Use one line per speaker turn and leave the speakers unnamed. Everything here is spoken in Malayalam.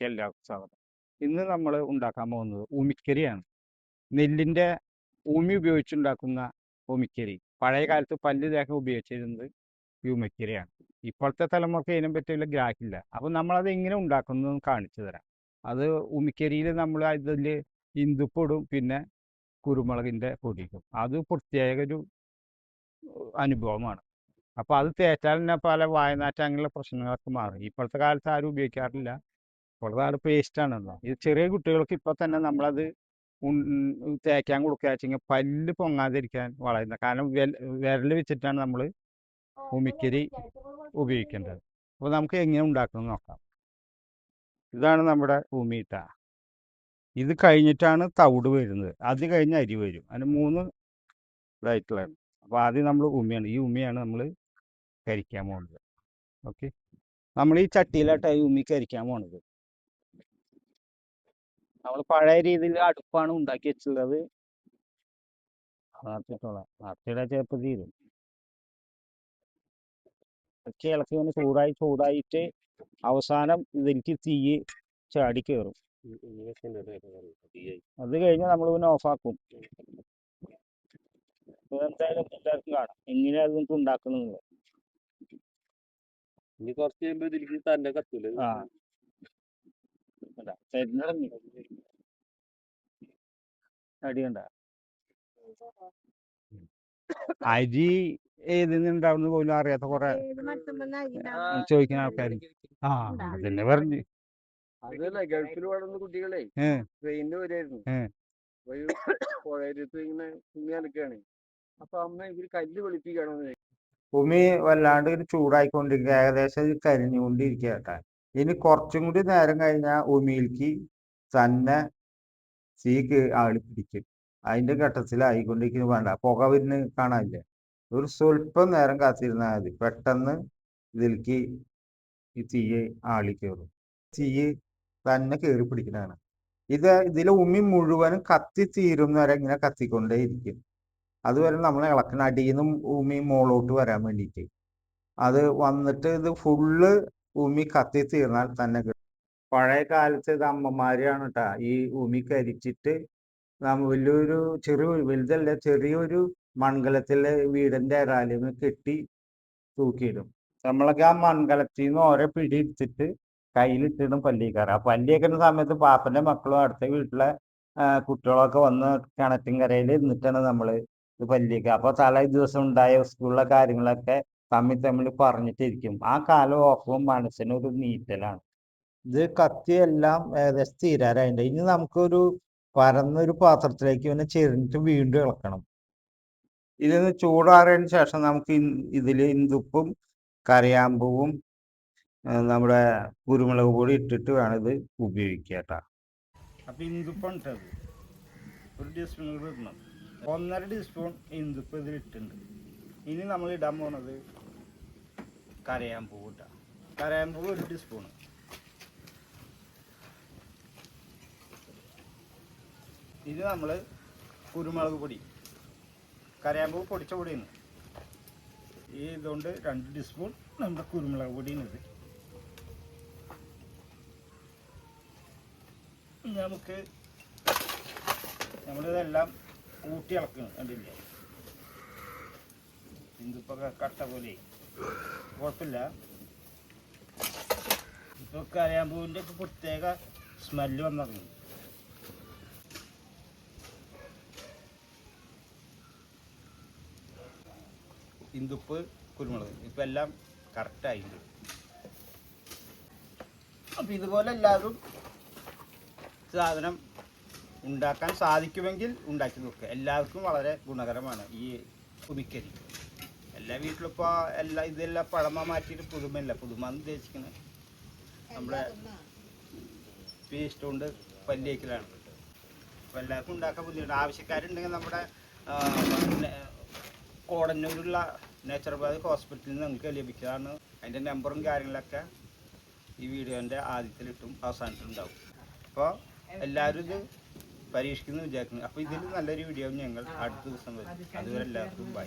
നമസ്കരിക്കുക എല്ലാവർക്കും ഇന്ന് നമ്മൾ ഉണ്ടാക്കാൻ പോകുന്നത് ഉമിക്കരിയാണ് നെല്ലിന്റെ ഉമി ഉപയോഗിച്ചുണ്ടാക്കുന്ന ഉമിക്കരി പഴയ കാലത്ത് പല്ല് തേക്കാൻ ഉപയോഗിച്ചിരുന്നത് ഈ ഉമിക്കരിയാണ് ഇപ്പോഴത്തെ തലമുറയ്ക്ക് ഇതിനെ പറ്റി വലിയ ഗ്രാഹ്യമില്ല. അപ്പം നമ്മളത് എങ്ങനെ ഉണ്ടാക്കുന്നത് കാണിച്ചു തരാം. അത് ഉമിക്കരിയിൽ നമ്മൾ അതിൽ ഇന്ദുപ്പൊടും പിന്നെ കുരുമുളകിന്റെ പൊടിക്കും അത് പ്രത്യേക ഒരു അനുഭവമാണ്. അപ്പോൾ അത് തേച്ചാൽ തന്നെ പല വായനാറ്റ അങ്ങനെയുള്ള പ്രശ്നങ്ങളൊക്കെ മാറും. ഇപ്പോഴത്തെ കാലത്ത് ആരും ഉപയോഗിക്കാറില്ല. ഇപ്പോഴത്തെ പേസ്റ്റ് ആണല്ലോ. ഇത് ചെറിയ കുട്ടികൾക്ക് ഇപ്പോൾ തന്നെ നമ്മളത് തേക്കാൻ കൊടുക്കുക വെച്ചെങ്കിൽ പല്ല് പൊങ്ങാതിരിക്കാൻ വളരുന്നത് കാരണം വിരൽ വെച്ചിട്ടാണ് നമ്മൾ ഉമിക്കരി ഉപയോഗിക്കേണ്ടത്. അപ്പോൾ നമുക്ക് എങ്ങനെ ഉണ്ടാക്കുന്നത് നോക്കാം. ഇതാണ് നമ്മുടെ ഉമിയിട്ട ഇത് കഴിഞ്ഞിട്ടാണ് തവിട് വരുന്നത്. അത് കഴിഞ്ഞ് അരി വരും. അതിന് മൂന്ന് ഇതായിട്ടുള്ളതാണ് അപ്പോൾ ആദ്യം നമ്മൾ ഉമിയാണ്. ഈ ഉമിയാണ് നമ്മൾ കരിക്കാൻ പോകുന്നത് ഓക്കെ? നമ്മൾ ഈ ചട്ടിയിലായിട്ട് ഈ ഉമി കരിക്കാൻ പോണത്. നമ്മൾ പഴയ രീതിയിൽ അടുപ്പാണ് ഉണ്ടാക്കി വെച്ചുള്ളത് നടത്തിട്ടോളാം നടത്തിയിടാ ചിലപ്പോൾ തീരും. ഒക്കെ ഇളക്കി ഒന്ന് ചൂടായി ചൂടായിട്ട് അവസാനം ഇതിലേക്ക് തീ ചാടി കയറും അത് കഴിഞ്ഞ് നമ്മൾ പിന്നെ ഓഫാക്കും എന്തായാലും എല്ലാവർക്കും കാണാം. എങ്ങനെയാണ് നമുക്ക് ഉണ്ടാക്കുന്നത്
ഇനി കുറച്ച് കഴിയുമ്പോ ഇതിലേക്ക് തന്നെ കത്തൂലേ.
ആ. തെരഞ്ഞെടുങ്ങി അടിയണ്ട. അരി ഏതിൽ നിന്നുണ്ടാവുന്ന പോലും അറിയാത്ത കുറെ ചോദിക്കുന്ന ആൾക്കാർ ആ അതന്നെ പറഞ്ഞു.
അതല്ല ഗൾഫിൽ വളർന്ന കുട്ടികളെ
ഏ.
ട്രെയിനിന് വരുമായിരുന്നു പുഴയത്ത് ഇങ്ങനെ തുണി അലക്കാണ് അപ്പൊ അമ്മ ഇവർ കല്ല് വെളുപ്പിക്കണമെന്ന്
ഭൂമി വല്ലാണ്ട് ഇങ്ങനെ ചൂടായിക്കൊണ്ടിരിക്കുക ഏകദേശം ഇത് കരിഞ്ഞുകൊണ്ടിരിക്കുക കേട്ടാ. ഇനി കുറച്ചും കൂടി നേരം കഴിഞ്ഞാൽ ഭൂമിയിലേക്ക് തന്നെ തീ കേ- ആളി പിടിക്കും. അതിന്റെ ഘട്ടത്തിലായിക്കൊണ്ടിരിക്കുന്നത് വേണ്ട പുക വരുന്ന കാണാനില്ലേ? ഒരു സ്വല്പം നേരം കാത്തിരുന്നാൽ മതി. പെട്ടെന്ന് ഇതിലേക്ക് ഈ തീ ആളി കയറും തീ തന്നെ കയറി പിടിക്കുന്നതാണ് ഇത് ഇതിലെ ഉമ്മി മുഴുവനും കത്തി തീരും വരെ ഇങ്ങനെ കത്തിക്കൊണ്ടേ ഇരിക്കും. അതുവരെ നമ്മൾ ഇളക്കണം അടിയിൽ നിന്നും ഉമി മുകളോട്ട് വരാൻ വേണ്ടിയിട്ട്. അത് വന്നിട്ട് ഇത് ഫുള്ള് ഉമ്മി കത്തി തീർന്നാൽ തന്നെ പഴയ കാലത്ത് ഇത് അമ്മമാരാണ് കേട്ടാ ഈ ഉമി കരിച്ചിട്ട് നമ്മ വലിയൊരു ചെറിയ വലുതല്ല ചെറിയൊരു മൺകലത്തിലെ വീടിന്റെ ഇറാലിന്ന് കെട്ടി തൂക്കിയിടും. നമ്മളൊക്കെ ആ മൺകലത്തിൽ നിന്ന് ഓരോ പിടി എടുത്തിട്ട് കയ്യിലിട്ടിടും പല്ലിക്കാറ് ആ പല്ലിയേക്കുന്ന സമയത്ത് പാപ്പന്റെ മക്കളും അടുത്ത വീട്ടിലെ കുട്ടികളൊക്കെ വന്ന് കിണറ്റിൻകരയിൽ ഇരുന്നിട്ടാണ് നമ്മൾ ഇത് പല്ലിയൊക്കെ. അപ്പൊ തലേ ദിവസം ഉണ്ടായ സ്കൂളിലെ കാര്യങ്ങളൊക്കെ തമ്മിൽ തമ്മിൽ പറഞ്ഞിട്ടിരിക്കും. ആ കാലം ഓർക്കുമ്പോൾ മനസ്സിനൊരു നീറ്റലാണ്. ഇത് കത്തിയെല്ലാം ഏകദേശം തീരാറായിട്ടുണ്ട് ഇനി നമുക്കൊരു പരന്നൊരു പാത്രത്തിലേക്ക് ഇവനെ ചെരിഞ്ഞിട്ട് വീണ്ടും ഇളക്കണം. ഇതിന് ചൂടാറിയതിന് ശേഷം നമുക്ക് ഇതിൽ ഇന്ദുപ്പും കരയാമ്പുവും നമ്മുടെ കുരുമുളക് പൊടി ഇട്ടിട്ട് വേണം ഇത് ഉപയോഗിക്കുക കേട്ടാ. അപ്പൊ ഇന്ദുപ്പാണ് ഒരു ടീസ്പൂൺ കൂടി ഇടണം. ഒന്നര ടീസ്പൂൺ ഇന്ദുപ്പ് ഇതിൽ ഇനി നമ്മൾ ഇടാൻ പോണത് കരയാമ്പൂ ഇട്ടാ. കരയാമ്പൂ ഒരു ടീസ്പൂണ് ഇത് നമ്മൾ കുരുമുളക് പൊടി കരയാമ്പൂ പൊടിച്ച പൊടിയാണ്. ഈ ഇതുകൊണ്ട് രണ്ട് ടീസ്പൂൺ നമ്മുടെ കുരുമുളക് ഇനി നമുക്ക് നമ്മളിതെല്ലാം ഊട്ടി ഇളക്കണം കണ്ടില്ലേ? ഇന്ദുപ്പൊക്കെ കട്ട പോലെ. കുഴപ്പമില്ല. ഇപ്പോൾ കരയാമ്പൂവിന്റെ പ്രത്യേക സ്മെല്ല് വന്നിറങ്ങി. ഇന്ദുപ്പ് കുരുമുളക്. ഇപ്പം എല്ലാം കറക്റ്റായിട്ടുണ്ട് അപ്പം ഇതുപോലെ എല്ലാവരും സാധനം ഉണ്ടാക്കാൻ സാധിക്കുമെങ്കിൽ ഉണ്ടാക്കി നോക്കുക എല്ലാവർക്കും വളരെ ഗുണകരമാണ് ഈ പുതുക്കരി എല്ലാ വീട്ടിലും ഇപ്പോൾ എല്ലാ ഇതെല്ലാം പഴമ മാറ്റിയിട്ട് പുതുമല്ല പുതുമ എന്ന് ഉദ്ദേശിക്കുന്നത് നമ്മുടെ പേസ്റ്റ് കൊണ്ട് പല്ലിയേക്കലാണ്. അപ്പോൾ എല്ലാവർക്കും ഉണ്ടാക്കാൻ ബുദ്ധിമുട്ട് ആവശ്യക്കാരുണ്ടെങ്കിൽ നമ്മുടെ കോടന്നൂരുള്ള നേച്ചറോപാതി ഹോസ്പിറ്റലിൽ നിന്ന് നിങ്ങൾക്ക് ലഭിക്കുന്നതാണ്. അതിന്റെ നമ്പറും കാര്യങ്ങളൊക്കെ ഈ വീഡിയോന്റെ ആദ്യത്തിലിട്ടും അവസാനത്തിലുണ്ടാവും. അപ്പോൾ എല്ലാവരും ഇത് പരീക്ഷിക്കുന്നു വിചാരിക്കുന്നു. അപ്പോൾ ഇതിൽ നല്ലൊരു വീഡിയോ ഞങ്ങൾ അടുത്ത ദിവസം വരും. അതുവരെ എല്ലാവർക്കും ബൈ